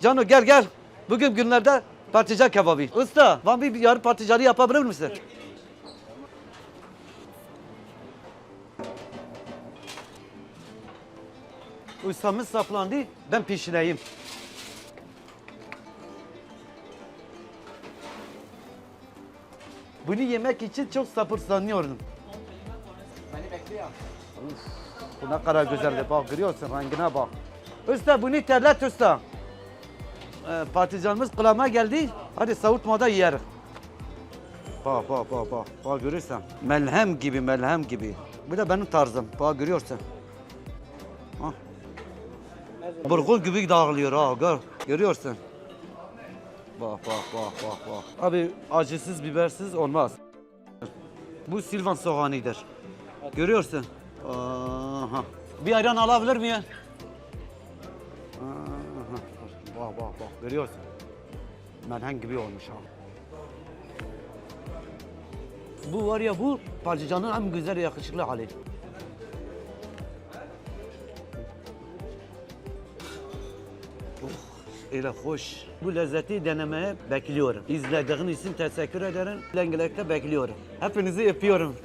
Cano gel gel. Bugün günlerde patlıcan kebabı. Usta, bana bir yarı patlıcanı yapabilir misin? Ustamız saplandı, ben pişireyim. Bunu yemek için çok sabırsızlanıyorum. Beni bekliyor. Bu ne kadar güzel bak görüyorsun rengine bak. Usta bunu terlet usta. Ee, patlıcanımız kılama geldi. Hadi savurtmada yeriz. Bak bak bak bak. Bak görürsen. Melhem gibi melhem gibi. Bu da benim tarzım. Bak görüyorsun. Ha. Burgul gibi dağılıyor ha gör. Görüyorsun. Bak bak bak bak bak. Abi acısız bibersiz olmaz. Bu Silvan soğanıdır. Görüyorsun. Aha. Bir ayran alabilir miyim? Bak bak bak görüyorsun. Merhen gibi olmuş ha. Bu var ya bu patlıcanın en güzel yakışıklı hali. Öyle hoş. Bu lezzeti denemeye bekliyorum. İzlediğin için teşekkür ederim. Lengelekte bekliyorum. Hepinizi öpüyorum.